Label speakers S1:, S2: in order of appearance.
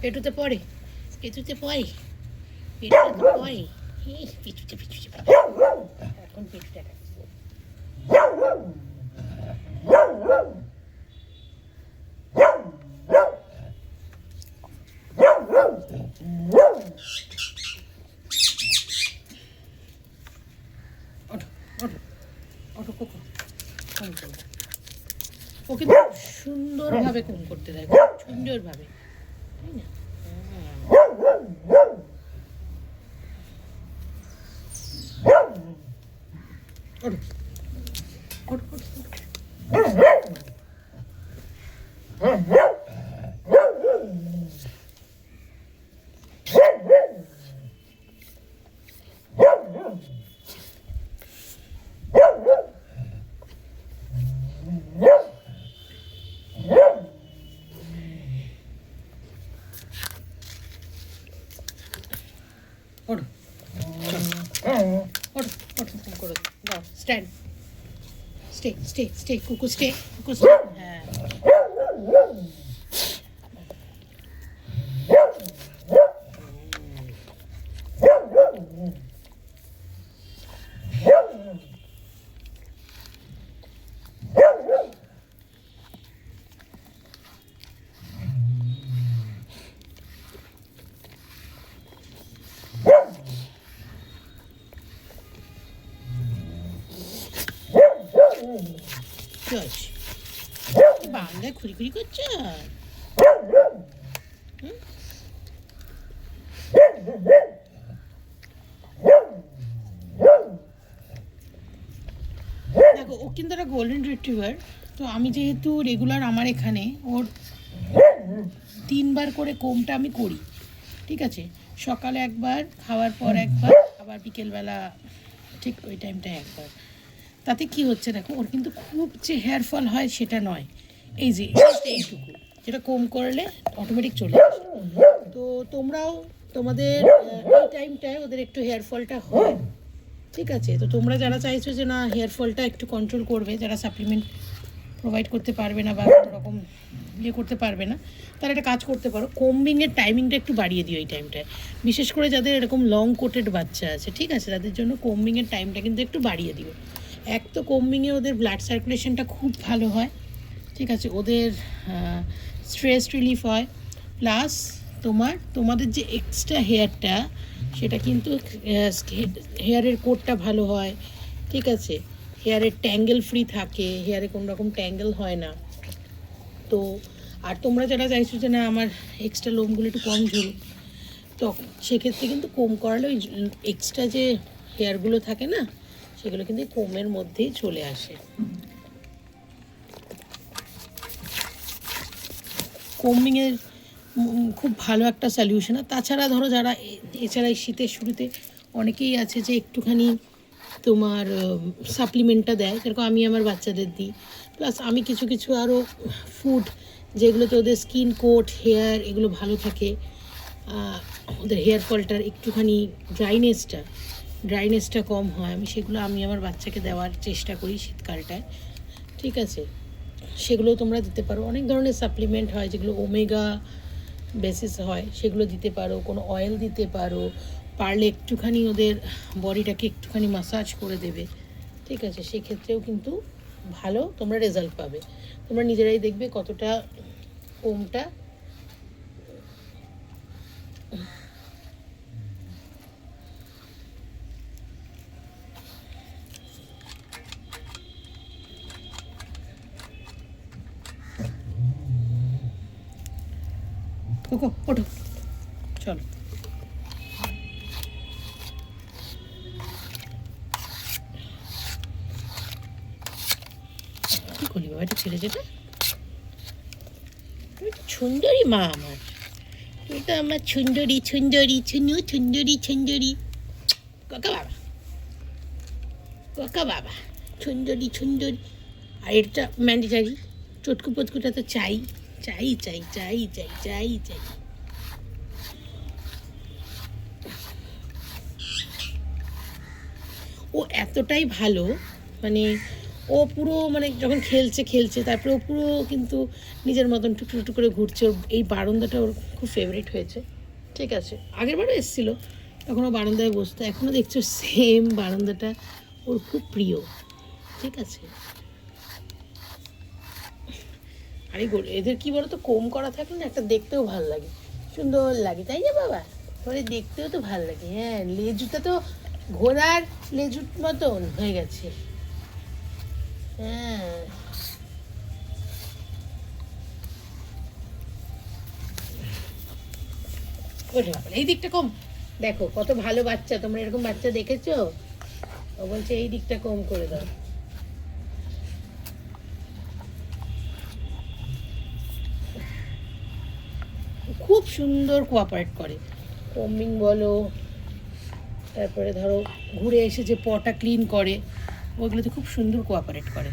S1: পেটুতে পড়ে পেটুতে পড়ে পেটুতে তো পড়ে ইস, পেটুতে পেটুতে পেটুতে। এখন পেটুটা ও কিন্তু সুন্দরভাবে কম করতে দেয় সুন্দরভাবে। তাই না? ওঠো। ওঠো ওঠো। ওঠো ওঠো ওঠো ফোন করে দাও স্ট্যান্ড স্টে স্টে স্টে দেখো, ও কিন্তু একটা গোল্ডেন রিট্রিভার তো আমি যেহেতু রেগুলার আমার এখানে, ওর তিনবার করে কোমটা আমি করি, ঠিক আছে? সকালে একবার, খাওয়ার পর একবার, আবার বিকেলবেলা, ঠিক ওই টাইমটায় একবার। তাতে কি হচ্ছে দেখো, ওর কিন্তু খুব যে হেয়ার ফল হয় সেটা নয়। এই যে এইটুকু। যেটা কম করলে অটোমেটিক চলে আসে। তো তোমরাও তোমাদের এই টাইমটায় ওদের একটু হেয়ার ফলটা হয়। ঠিক আছে? তো তোমরা যারা চাইছো যে না হেয়ার ফলটা একটু কন্ট্রোল করবে, যারা সাপ্লিমেন্ট প্রোভাইড করতে পারবে না বা কোনো রকম ইয়ে করতে পারবে না, তারা একটা কাজ করতে পারো। কোম্বিংয়ের টাইমিংটা একটু বাড়িয়ে দিও এই টাইমটায় বিশেষ করে যাদের এরকম লং কোটেড বাচ্চা আছে, ঠিক আছে? তাদের জন্য কোম্বিংয়ের টাইমটা কিন্তু একটু বাড়িয়ে দিও। এক তো কোম্বিংয়ে ওদের ব্লাড সার্কুলেশনটা খুব ভালো হয়, ঠিক আছে? ওদের স্ট্রেস রিলিফ হয় প্লাস তোমার, তোমাদের যে এক্সট্রা হেয়ারটা সেটা কিন্তু হেয়ারের কোটটা ভালো হয়, ঠিক আছে? হেয়ারের ট্যাঙ্গেল ফ্রি থাকে হেয়ারে কোনো রকম ট্যাঙ্গেল হয় না। তো, আর তোমরা যারা চাইছো যে না, আমার এক্সট্রা লোমগুলো একটু কম ঝুলুক তো সেক্ষেত্রে কিন্তু কম করালে ওই এক্সট্রা যে হেয়ারগুলো থাকে না সেগুলো কিন্তু কোমের মধ্যেই চলে আসে। কোম্বিংয়ের খুব ভালো একটা সলিউশন আর তাছাড়া ধরো যারা এছাড়া শীতের শুরুতে অনেকেই আছে যে একটুখানি তোমার সাপ্লিমেন্টটা দেয়। যেরকম আমি আমার বাচ্চাদের দিই। প্লাস আমি কিছু কিছু আরও ফুড যেগুলোতে ওদের স্কিন কোট হেয়ার এগুলো ভালো থাকে। ওদের হেয়ার ফলটার একটুখানি ড্রাইনেসটা ড্রাইনেসটা কম হয়, আমি সেগুলো, আমি আমার বাচ্চাকে দেওয়ার চেষ্টা করি শীতকালটায়। ঠিক আছে? সেগুলো তোমরা দিতে পারো। অনেক ধরনের সাপ্লিমেন্ট হয় যেগুলো ওমেগা বেসিস হয়, সেগুলো দিতে পারো। কোনো অয়েল দিতে পারো। পারলে একটুখানি ওদের বডিটাকে একটুখানি মাসাজ করে দেবে। ঠিক আছে? সেক্ষেত্রেও কিন্তু ভালো তোমরা রেজাল্ট পাবে। তোমরা নিজেরাই দেখবে কতটা কোমটা কোকো ওঠো। চলো। কি করলি বাবা, এটা ছেড়ে যেটা তুমি তো সুন্দরী মা আমার। তুমি তো আমার সুন্দরী সুন্দরী ছুনু সুন্দরী সুন্দরী। কাকা বাবা। কাকা বাবা। সুন্দরী সুন্দরী। আর এটা ম্যান্ডেটারি। চটকু পটকুটা তো চাই। চাই চাই চাই চাই চাই চাই। ও এতটাই ভালো মানে ও পুরো মানে যখন খেলছে খেলছে, তারপরে ও পুরো কিন্তু নিজের মতন টুকটু টুকটু করে ঘুরছে। ওর এই বারান্দাটা ওর খুব ফেভারিট হয়েছে। ঠিক আছে, আগের বারও এসেছিল, তখন ও বারান্দায় বসতো এখনও দেখছ সেম বারান্দাটা ওর খুব প্রিয়। ঠিক আছে আর এই এদের কি বলতো, কোম করা থাকলে না একটা দেখতেও ভালো লাগে। সুন্দর লাগে, তাই না বাবা? পরে দেখতেও তো ভালো লাগে হ্যাঁ। লেজুটা তো ঘোড়ার লেজুর মতন হয়ে গেছে। হ্যাঁ। এই দিকটা কম। দেখো, কত ভালো বাচ্চা, তোমরা এরকম বাচ্চা দেখেছ? ও বলছে, এই দিকটা কম করে দাও। খুব সুন্দর কোঅপারেট করে। কম্বিং বলো, তারপরে ধরো ঘুরে এসে যে পটা ক্লিন করে ওইগুলোতে খুব সুন্দর কোঅপারেট করে।